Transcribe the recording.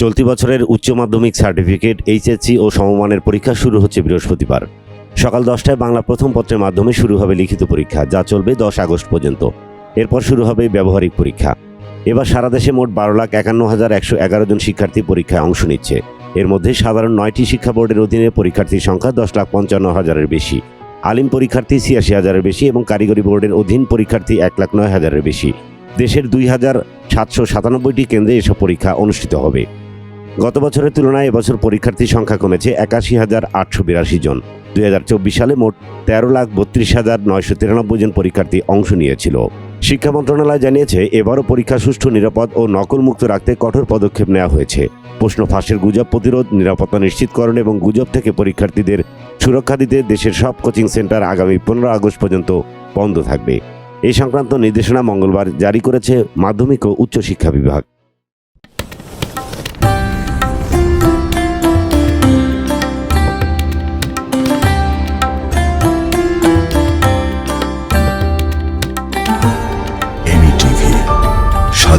চলতি বছরের উচ্চ মাধ্যমিক সার্টিফিকেট, এইচএসসি ও সমমানের পরীক্ষা শুরু হচ্ছে বৃহস্পতিবার। সকাল দশটায় বাংলা প্রথম পত্রের মাধ্যমে শুরু হবে লিখিত পরীক্ষা, যা চলবে দশ আগস্ট পর্যন্ত। এরপর শুরু হবে ব্যবহারিক পরীক্ষা। এবার সারা দেশে মোট বারো লাখ একান্ন হাজার একশো এগারো জন শিক্ষার্থী পরীক্ষায় অংশ নিচ্ছে। এর মধ্যে সাধারণ নয়টি শিক্ষা বোর্ডের অধীনে পরীক্ষার্থীর সংখ্যা দশ লাখ পঞ্চান্ন হাজারের বেশি। আলিম পরীক্ষার্থী ছিয়াশি হাজারের বেশি এবং কারিগরি বোর্ডের অধীন পরীক্ষার্থী এক লাখ নয় হাজারের বেশি। দেশের দুই হাজার সাতশো সাতানব্বইটি কেন্দ্রে এসব পরীক্ষা অনুষ্ঠিত হবে। গত বছরের তুলনায় এবছর পরীক্ষার্থীর সংখ্যা কমেছে একাশি হাজার আটশো বিরাশি জন। দুই হাজার চব্বিশ সালে মোট তেরো লাখ বত্রিশ হাজার নয়শো তিরানব্বই জন পরীক্ষার্থী অংশ নিয়েছিল। শিক্ষা মন্ত্রণালয় জানিয়েছে, এবারও পরীক্ষা সুষ্ঠু, নিরাপদ ও নকলমুক্ত রাখতে কঠোর পদক্ষেপ নেওয়া হয়েছে। প্রশ্ন ফাঁসের গুজব প্রতিরোধ, নিরাপত্তা নিশ্চিতকরণ এবং গুজব থেকে পরীক্ষার্থীদের সুরক্ষা দিতে দেশের সব কোচিং সেন্টার আগামী পনেরো আগস্ট পর্যন্ত বন্ধ থাকবে। এই সংক্রান্ত নির্দেশনা মঙ্গলবার জারি করেছে মাধ্যমিক ও উচ্চশিক্ষা বিভাগ।